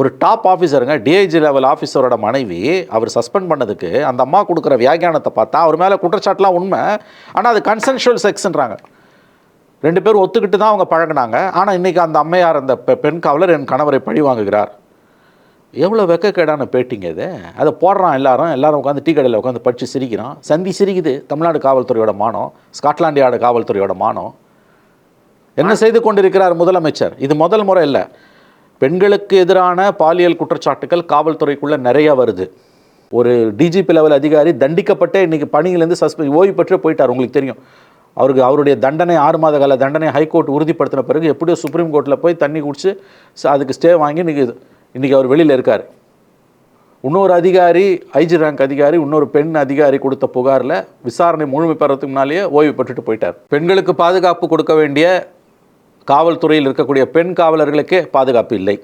ஒரு டாப் ஆஃபீஸருங்க DIG level ஆஃபீஸரோட மனைவி அவர் சஸ்பெண்ட் பண்ணதுக்கு அந்த அம்மா கொடுக்குற வியாக்கியானத்தை பார்த்தா அவர் மேலே குற்றச்சாட்டுலாம் உண்மை. ஆனால் அது கன்சென்ஷுவல் செக்ஸ்ன்றாங்க ரெண்டு பேரும் ஒத்துக்கிட்டு தான் அவங்க பழகுனாங்க. ஆனால் இன்றைக்கி அந்த அம்மையார் அந்த பெண் காவலர் என் கணவரை பழி வாங்குகிறார். எவ்வளோ வெக்கக்கேடான பேட்டிங்க இது. அதை போடுறான் எல்லாரும். எல்லாரும் உட்காந்து டீ கடையில் உட்காந்து படித்து சிரிக்கிறான். சந்தி சிரிக்குது. தமிழ்நாடு காவல்துறையோட மானம். ஸ்காட்லாந்து யார்டு காவல்துறையோட மானம். என்ன செய்து கொண்டிருக்கிறார் முதலமைச்சர்? இது முதல் முறை இல்லை. பெண்களுக்கு எதிரான பாலியல் குற்றச்சாட்டுகள் காவல்துறைக்குள்ளே நிறைய வருது. ஒரு டிஜிபி லெவல் அதிகாரி தண்டிக்கப்பட்டே இன்றைக்கி பணியிலேருந்து சஸ்பெண்ட் ஓய்வு பெற்று போயிட்டார் உங்களுக்கு தெரியும். அவருக்கு அவருடைய தண்டனை ஆறு மாத கால தண்டனை ஹைகோர்ட் உறுதிப்படுத்தின பிறகு எப்படியோ சுப்ரீம் கோர்ட்டில் போய் தண்ணி குடிச்சு அதுக்கு ஸ்டே வாங்கி இன்னைக்கு இன்றைக்கி அவர் வெளியில் இருக்கார். இன்னொரு அதிகாரி ஐஜி ரேங்க் அதிகாரி இன்னொரு பெண் அதிகாரி கொடுத்த புகாரில் விசாரணை முழுமை பெறத்துக்கு முன்னாலேயே ஓய்வு பெற்றுட்டு போயிட்டார். பெண்களுக்கு பாதுகாப்பு கொடுக்க வேண்டிய காவல்துறையில் இருக்கக்கூடிய பெண் காவலர்களுக்கே பாதுகாப்பு இல்லை.